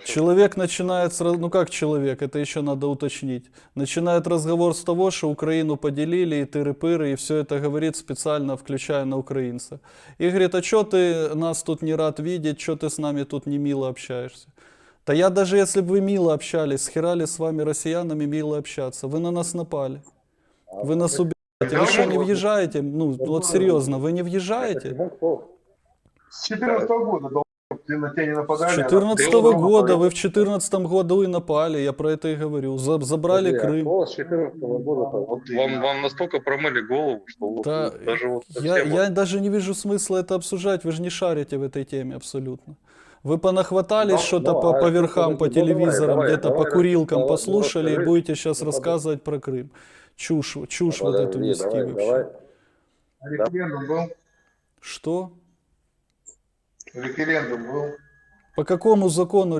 Человек начинает, ну как человек, это еще надо уточнить, начинает разговор с того, что Украину поделили, и тыры-пыры, и все это говорит специально, включая на украинца. И говорит, а что ты нас тут не рад видеть, что ты с нами тут не мило общаешься? Да я даже если бы вы мило общались, схерали с вами россиянами мило общаться, вы на нас напали. Вы нас убиваете, вы что, не въезжаете? Ну, вот серьезно, вы не въезжаете? С 14 года на тебя не С нападали. а 2014 ты дома года, вы в 2014 году и напали, я про это и говорю. За- забрали Подожди, а Крым. кто с 14 года Вот вам, вам настолько промыли голову, что вот Да, даже вот я, совсем вот- я даже не вижу смысла это обсуждать, вы же не шарите в этой теме абсолютно. Вы понахватались что-то по, а по верхам, по давай, телевизорам, давай, где-то по давай, курилкам давай, послушали и расскажи. будете сейчас Ну, рассказывать про Крым. Чушь, чушь вот эту нести давай, вообще. давай. Референдум был? Что? Референдум был? По какому закону